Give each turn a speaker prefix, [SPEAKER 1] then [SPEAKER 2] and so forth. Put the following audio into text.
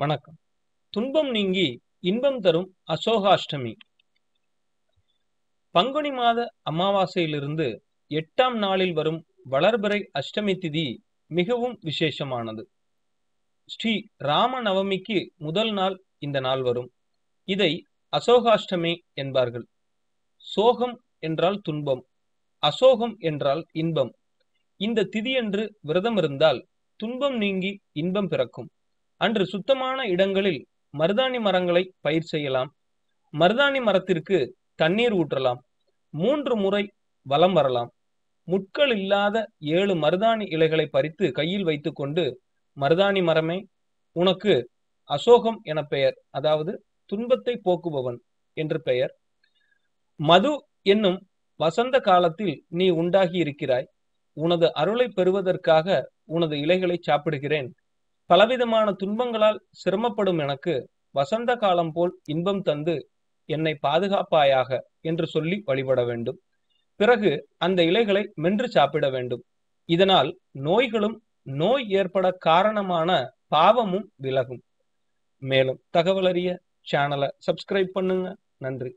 [SPEAKER 1] வணக்கம். துன்பம் நீங்கி இன்பம் தரும் அசோகாஷ்டமி. பங்குனி மாத அமாவாசையிலிருந்து எட்டாம் நாளில் வரும் வளர்பிறை அஷ்டமி திதி மிகவும் விசேஷமானது. ஸ்ரீ ராம நவமிக்கு முதல் நாள் இந்த நாள் வரும். இதை அசோகாஷ்டமி என்பார்கள். சோகம் என்றால் துன்பம் அசோகம் என்றால் இன்பம். இந்த திதியன்று விரதம் இருந்தால் துன்பம் நீங்கி இன்பம் பிறக்கும். அன்று சுத்தமான இடங்களில் மருதாணி மரங்களை பயிர் செய்யலாம். மருதாணி மரத்திற்கு தண்ணீர் ஊற்றலாம். மூன்று முறை வலம் வரலாம். முட்கள் இல்லாத ஏழு மருதாணி இலைகளை பறித்து கையில் வைத்துக்கொண்டு மருதாணி மரமே உனக்கு அசோகம் என பெயர். அதாவது துன்பத்தை போக்குபவன் என்று பெயர். மது என்னும் வசந்த காலத்தில் நீ உண்டாகி இருக்கிறாய். உனது அருளை பெறுவதற்காக உனது இலைகளை சாப்பிடுகிறேன். பலவிதமான துன்பங்களால் சிரமப்படும் எனக்கு வசந்த காலம் போல் இன்பம் தந்து என்னை பாதுகாப்பாயாக என்று சொல்லி வழிபட வேண்டும். பிறகு அந்த இலைகளை மென்று சாப்பிட வேண்டும். இதனால் நோய்களும் நோய் ஏற்பட காரணமான பாவமும் விலகும். மேலும் தகவல் அறிய சேனலை சப்ஸ்கிரைப் பண்ணுங்க. நன்றி.